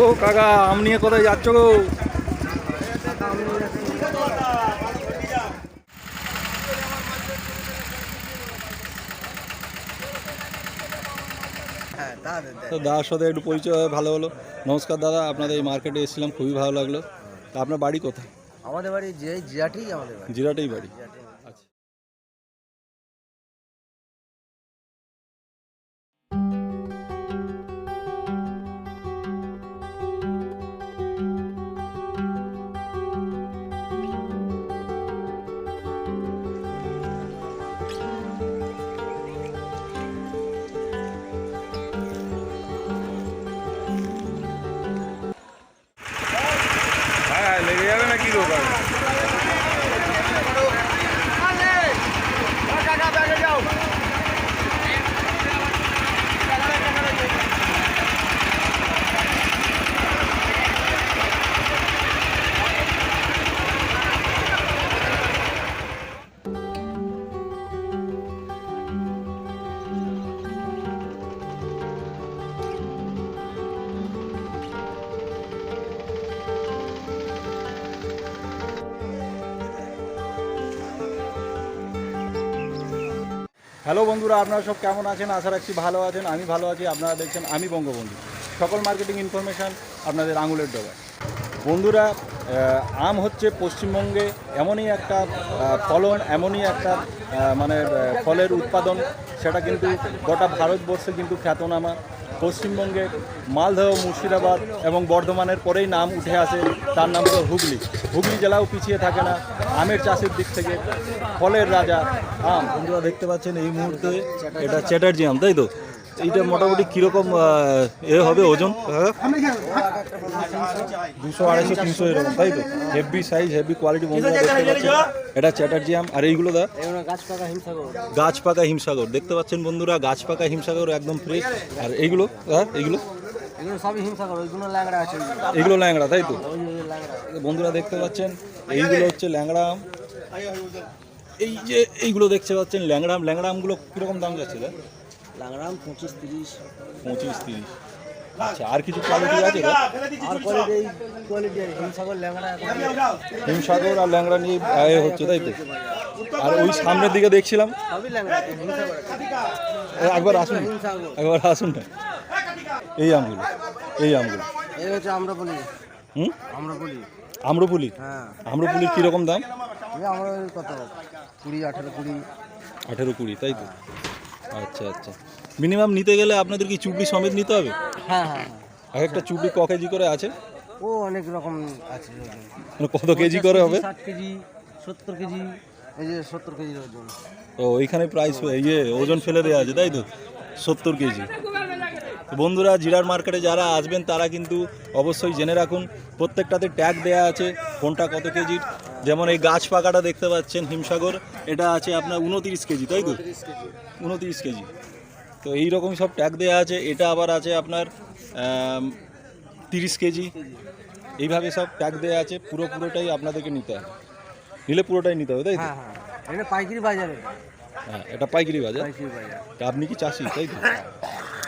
ও কাকা আম নিয়ে কোথায় যাচ্ছ গো? তা দাদার সাথে একটু পরিচয় ভালো হলো। নমস্কার দাদা আপনাদের এই মার্কেটে এসেছিলাম খুবই ভালো লাগল। তা আপনার বাড়ি কোথায়? আমাদের বাড়ি যে জিরাটি আমাদের বাড়ি। জিরাটেই বাড়ি। হ্যালো বন্ধুরা, আপনারা সব কেমন আছেন? আশা রাখছি ভালো আছেন, আমি ভালো আছি। আপনারা দেখছেন আমি বঙ্গবন্ধু। সকল মার্কেটিং ইনফরমেশান আপনাদের আঙুলের ডোবায় বন্ধুরা আম হচ্ছে পশ্চিমবঙ্গে এমনই একটা ফলন, এমনই একটা মানে ফলের উৎপাদন, সেটা কিন্তু গোটা ভারতবর্ষে কিন্তু খ্যাতনামা। পশ্চিমবঙ্গে মালদহ, মুর্শিদাবাদ এবং বর্ধমানের পরেই নাম উঠে আসে, তার নাম হলো হুগলি। হুগলি জেলাও পিছিয়ে থাকে না, আমের চাষের দিক থেকে ফলের রাজা আম। বন্ধুরা দেখতে পাচ্ছেন এই মুহূর্তে এটা চ্যাটার্জি আম, তাই তো? এইটা মোটামুটি কীরকম এ হবে ওজন? দুশো আড়াইশো তিনশো এরকম তাই তো? হেভি সাইজ হেভি কোয়ালিটি দেখতে পাচ্ছেন এটা চ্যাটার্জি আম আর এইগুলো দা? গাছ পাকা হিমসাগর। দেখতে পাচ্ছেন বন্ধুরা গাছ পাকা হিমসাগর একদম ফ্রেশ আর এইগুলো হ্যাঁ এইগুলো? এগুলো সবই হিমসাগর ওইগুলো ল্যাংড়া এগুলো ল্যাংড়া তাই তো? বন্ধুরা দেখতে পাচ্ছেন এইগুলো হচ্ছে ল্যাংড়া আম। এই যে এইগুলো দেখতে পাচ্ছেন ল্যাংড়া আম ল্যাংড়া আমগুলো কীরকম দাম যাচ্ছে দা? ল্যাংড়া আম পঁচিশ তিরিশ। পঁচিশ তিরিশ। আচ্ছা আর কিছু কোয়ালিটি আছে আর কোয়ালিটি এই কোয়ালিটি আছে হিমসাগর ল্যাংড়া হিমসাগর আর ল্যাংড়া নিয়ে এ হচ্ছে তাই তো? আর ওই সামনের দিকে দেখছিলাম। একবার আসুন। একবার আসুন। না এই আমগুলো এই আমগুলো। এই হচ্ছে আমরা বলি হুম? আমরা বলি আম্রপুলি? হ্যাঁ। আম্রপুলির কীরকম দাম? আমরা কত? কুড়ি আঠেরো কুড়ি। আঠেরো কুড়ি তাই তো? আচ্ছা আচ্ছা। মিনিমাম নিতে গেলে আপনাদের কি চুবড়ি সমেত নিতে হবে? হ্যাঁ হ্যাঁ হ্যাঁ। এক একটা চুবড়ি ক কেজি করে আছে? ও অনেক রকম আছে মানে কত কেজি করে হবে? ষাট কেজি সত্তর কেজি এই যে সত্তর কেজির ওজন। ও ওইখানে প্রাইস ইয়ে ওজন ফেলে দেওয়া আছে তাই তো? সত্তর কেজি। বন্ধুরা জিরার মার্কেটে যারা আসবেন তারা কিন্তু অবশ্যই জেনে রাখুন প্রত্যেকটাতে ট্যাগ দেয়া আছে কোনটা কত কেজির যেমন এই গাছ পাকাটা দেখতে পাচ্ছেন হিমসাগর এটা আছে আপনার উনতিরিশ কেজি তাই তো? উনতিরিশ কেজি। তো এই রকম সব ট্যাগ দেওয়া আছে এটা আবার আছে আপনার তিরিশ কেজি। এইভাবে সব ট্যাগ দেওয়া আছে পুরো পুরোটাই আপনাদেরকে নিতে হবে। নিলে পুরোটাই নিতে হবে তাই তো? হ্যাঁ হ্যাঁ। এটা পাইকারি বাজারে। হ্যাঁ এটা পাইকারি বাজার। আপনি কি চাষি তাই তো?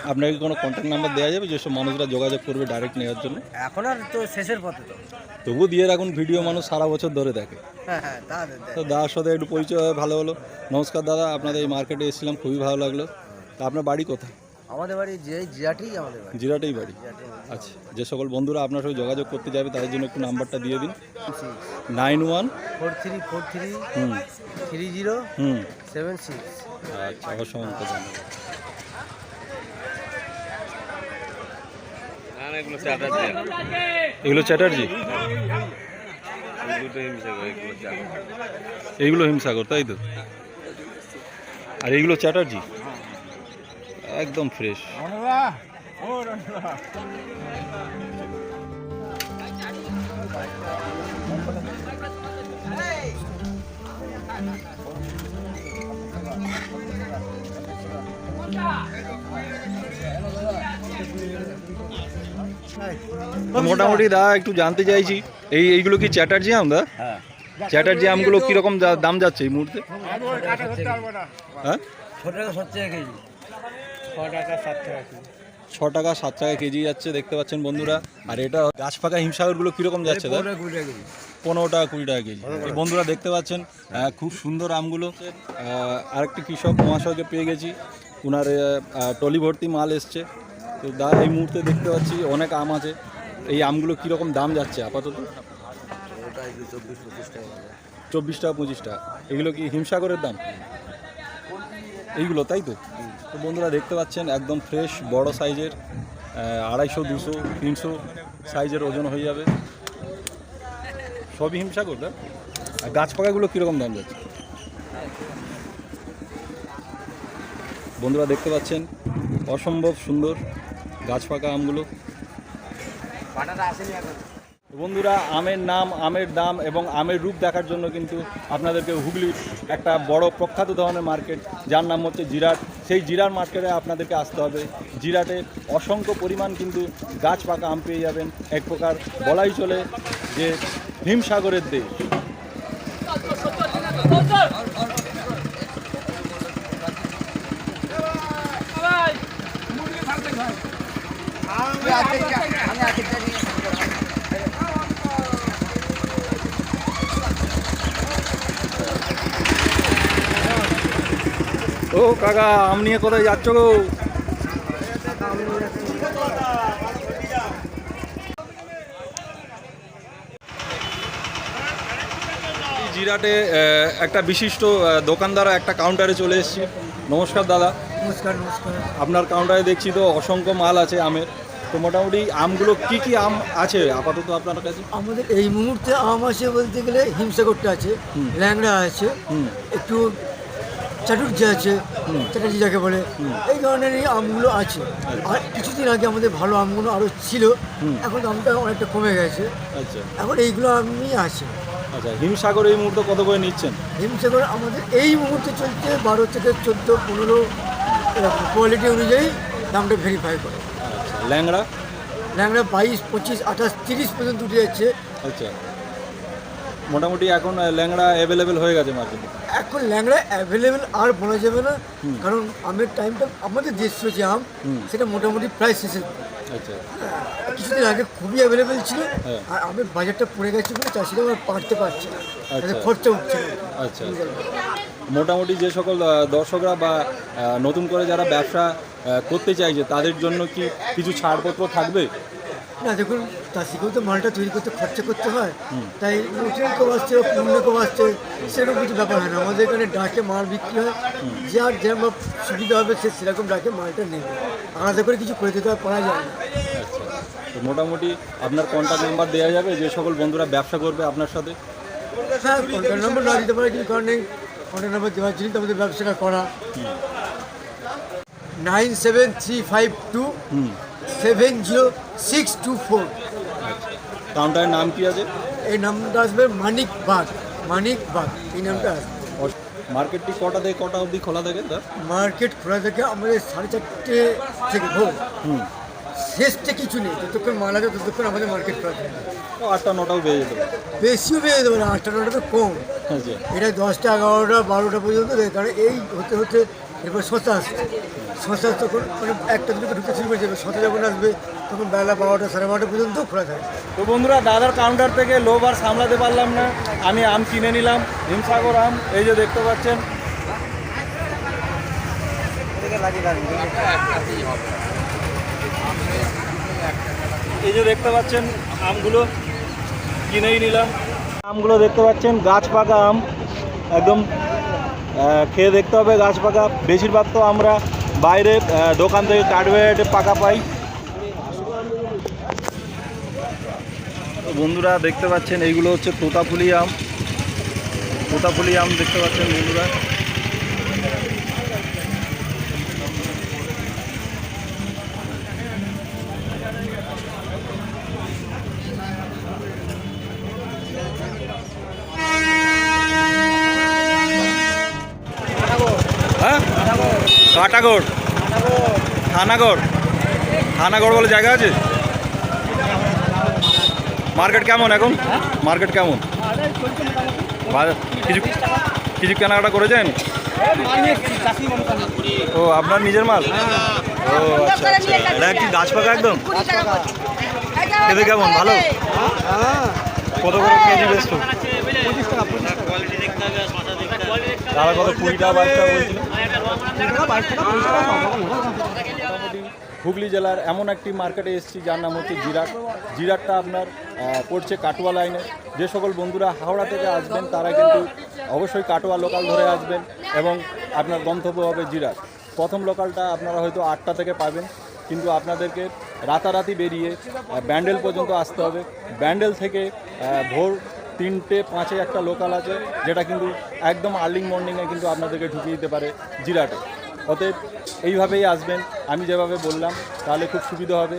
আপনাকে কোনো কন্ট্যাক্ট নাম্বার দেওয়া যাবে? যেসব মানুষরা যোগাযোগ করবে ডাইরেক্ট নেওয়ার জন্য? এখন আর তো শেষের পথে তো। তবুও দিয়ে রাখুন ভিডিও মানুষ সারা বছর ধরে দেখে। হ্যাঁ হ্যাঁ তা দাদার সাথে একটু পরিচয় হয়ে ভালো হলো। নমস্কার দাদা আপনাদের এই মার্কেটে এসেছিলাম খুবই ভালো লাগল। তা আপনার বাড়ি কোথায়? আমাদের বাড়ি যে জিরাটি আমাদের বাড়ি। জিরাটেই বাড়ি? আচ্ছা যে সকল বন্ধুরা আপনার সঙ্গে যোগাযোগ করতে যাবে তাদের জন্য একটু নাম্বারটা দিয়ে দিন। Nine one? Four three four three hmm. Three zero hmm. Seven six. আচ্ছা অসংখ্য ধন্যবাদ। এগুলো চ্যাটার্জি এইগুলো হিমসাগর তাই তো? আর এইগুলো চ্যাটার্জি? একদম ফ্রেশ মোটামুটি দা একটু জানতে চাইছি এই এইগুলো কি চ্যাটার্জি আম দা? চ্যাটার্জি আমগুলো কীরকম দাম যাচ্ছে এই মুহূর্তে? হ্যাঁ? ছ টাকা সাত টাকা কেজি যাচ্ছে দেখতে পাচ্ছেন বন্ধুরা। আর এটা গাছ পাকা হিমসাগরগুলো কীরকম যাচ্ছে দাদা পনেরো টাকা কুড়ি টাকা কেজি। বন্ধুরা দেখতে পাচ্ছেন খুব সুন্দর আমগুলো। আরেকটি কৃষক মহাশয়কে পেয়ে গেছি। ওনার টলি ভর্তি মাল এসছে। তো দা এই মুহূর্তে দেখতে পাচ্ছি অনেক আম আছে। এই আমগুলো কীরকম দাম যাচ্ছে আপাতত? চব্বিশ টাকা পঁচিশ টাকা। এগুলো কি হিমসাগরের দাম? এইগুলো তাই তো? তো বন্ধুরা দেখতে পাচ্ছেন একদম ফ্রেশ বড় সাইজের আড়াইশো দুশো তিনশো সাইজের ওজন হয়ে যাবে। সবই হিমসাগর না আর গাছ পাকাগুলো কীরকম দাম যাচ্ছে? বন্ধুরা দেখতে পাচ্ছেন অসম্ভব সুন্দর গাছ পাকা আমগুলো বন্ধুরা আমের নাম আমের দাম এবং আমের রূপ দেখার জন্য কিন্তু আপনাদেরকে হুগলির একটা বড় প্রখ্যাত ধরনের মার্কেট যার নাম হচ্ছে জিরাট সেই জিরার মার্কেটে আপনাদেরকে আসতে হবে জিরাটে অসংখ্য পরিমাণ কিন্তু গাছ পাকা আম পেয়ে যাবেন এক প্রকার বলাই চলে যে হিমসাগরের দেশ ও কাকা আম নিয়ে কোথায় যাচ্ছ গো? জিরাটে একটা বিশিষ্ট দোকানদার একটা কাউন্টারে চলে এসেছি। নমস্কার দাদা। নমস্কার নমস্কার। আপনার কাউন্টারে দেখছি তো অসংখ্য মাল আছে আমের। তো মোটামুটি আমগুলো কি কি আম আছে আপাতত আপনার কাছে? আমাদের এই মুহূর্তে আম আছে বলতে গেলে হিমসাগরটা আছে ল্যাংড়া আছে একটু চাটুর্জি আছে চ্যাটার্জি যাকে বলে এই ধরনের এই আমগুলো আছে। আর কিছুদিন আগে আমাদের ভালো আমগুলো আরও ছিল এখন দামটা অনেকটা কমে গেছে। আচ্ছা। এখন এইগুলো আমি আছে। আচ্ছা হিমসাগর এই মুহূর্তে কত করে নিচ্ছেন? হিমসাগর আমাদের এই মুহূর্তে চলছে বারো থেকে চোদ্দ পনেরো কোয়ালিটি অনুযায়ী দামটা ভেরিফাই করে। আচ্ছা ল্যাংড়া? ল্যাংড়া বাইশ পঁচিশ আঠাশ তিরিশ পর্যন্ত উঠে যাচ্ছে। আচ্ছা। মোটামুটি এখন ল্যাংড়া অ্যাভেলেবেল হয়ে গেছে মার্কেটে এখন ল্যাংড়া অ্যাভেলেবেল আর বলা যাবে না। কারণ আমের টাইমটা আমাদের দেশীয় যে আম সেটা মোটামুটি প্রায় শেষের আচ্ছা। কিছুদিন আগে খুবই অ্যাভেলেবেল ছিল হ্যাঁ। আর আমের বাজারটা পড়ে গেছে বলে চাষিরা আর পারতে পারছে না। আচ্ছা। খরচা উঠছে আচ্ছা মোটামুটি যে সকল দর্শকরা বা নতুন করে যারা ব্যবসা করতে চাইছে তাদের জন্য কি কিছু ছাড়পত্র থাকবে? না দেখুন চাষিকেও তো মালটা তৈরি করতে খরচা করতে হয়। তাই নতুন কেউ আসছে বা পুরনো কেউ আসছে সেরকম কিছু ব্যাপার হয় না। আমাদের এখানে ডাকে মাল বিক্রি হয়। যার যেরকম সুবিধা হবে সে সেরকম ডাকে মালটা নেবে। আলাদা করে কিছু করে দিতে পারা যায় না। আচ্ছা। তো মোটামুটি আপনার কন্ট্যাক্ট নাম্বার দেওয়া যাবে যে সকল বন্ধুরা ব্যবসা করবে আপনার সাথে? হ্যাঁ কন্ট্যাক্ট নাম্বার না দিতে পারে কিছু কারণ নেই। কন্ট্যাক্ট নাম্বার দেওয়ার জন্যই তো আমাদের ব্যবসাটা করা। Nine seven three five two seven zero six two four. কাউন্টারের নাম কি আছে? এই নামটা আসবে মানিক বাগ মানিক বাগ এই নামটা আসবে। মার্কেটটি কটা থেকে কটা অবধি খোলা থাকে স্যার মার্কেট খোলা থেকে আমাদের সাড়ে চারটে থেকে ভোর। হুম। শেষটা কিছু নেই যতক্ষণ মাল আছে ততক্ষণ আমাদের মার্কেট খোলা থাকে। আটটা নটাও বেজে যেতে পারে বেশিও পেয়ে যেতে পারে আটটা নটা তো কম। আচ্ছা। এটা দশটা এগারোটা বারোটা পর্যন্ত দেয়। কারণ এই হতে হতে এরপর শশা আসছে শশা তখন মানে একটা দুটো ঢুকে শুরু করে যাবে। শশা যখন আসবে, তখন বেলা বারোটা, সাড়ে বারোটা পর্যন্ত খোলা থাকে তো বন্ধুরা, দাদার কাউন্টার থেকে লোভ আর সামলাতে পারলাম না। আমি আম কিনে নিলাম, হিমসাগর আম, এই যে দেখতে পাচ্ছেন। এই যে দেখতে পাচ্ছেন আমগুলো, কিনেই নিলাম। আমগুলো দেখতে পাচ্ছেন গাছ পাকা আম, একদম খেয়ে দেখতে হবে, গাছ পাকা। বেশিরভাগ তো আমরা বাইরে দোকান থেকে কাঠবেড়ে পাকা পাই। বন্ধুরা, দেখতে পাচ্ছেন, এইগুলো হচ্ছে তোতাফুলি আম। তোতাফুলি আম দেখতে পাচ্ছেন বন্ধুরা হ্যাঁ কাটাগড় থানাগড় থানাগড় বলে জায়গা আছে? মার্কেট কেমন এখন? মার্কেট কেমন? কিছু কিছু কেনাকাটা করেছেন? ও, আপনার নিজের মাল? ও আচ্ছা আচ্ছা। কি গাছ পাকা একদম? খেতে কেমন? ভালো? কত করে কেজি বেচতো? তারা কত কুড়িটা টাকা বাইশ টাকা বলছিল? মোটামুটি হুগলি জেলার এমন একটি মার্কেটে এসেছি, যার নাম হচ্ছে জিরাট। জিরাটটা আপনার পড়ছে কাটোয়া লাইনে যে সকল বন্ধুরা হাওড়া থেকে আসবেন, তারা কিন্তু অবশ্যই কাটোয়া লোকাল ধরে আসবেন এবং আপনার গন্তব্য হবে জিরাট। প্রথম লোকালটা আপনারা হয়তো আটটা থেকে পাবেন, কিন্তু আপনাদেরকে রাতারাতি বেরিয়ে ব্যান্ডেল পর্যন্ত আসতে হবে। ব্যান্ডেল থেকে ভোর তিনটে পাঁচে একটা লোকাল আছে, যেটা কিন্তু একদম আর্লি মর্নিংয়ে কিন্তু আপনাদেরকে ঢুকিয়ে দিতে পারে জিরাটে। অতএব এইভাবেই আসবেন। আমি যেভাবে বললাম, তাহলে খুব সুবিধা হবে।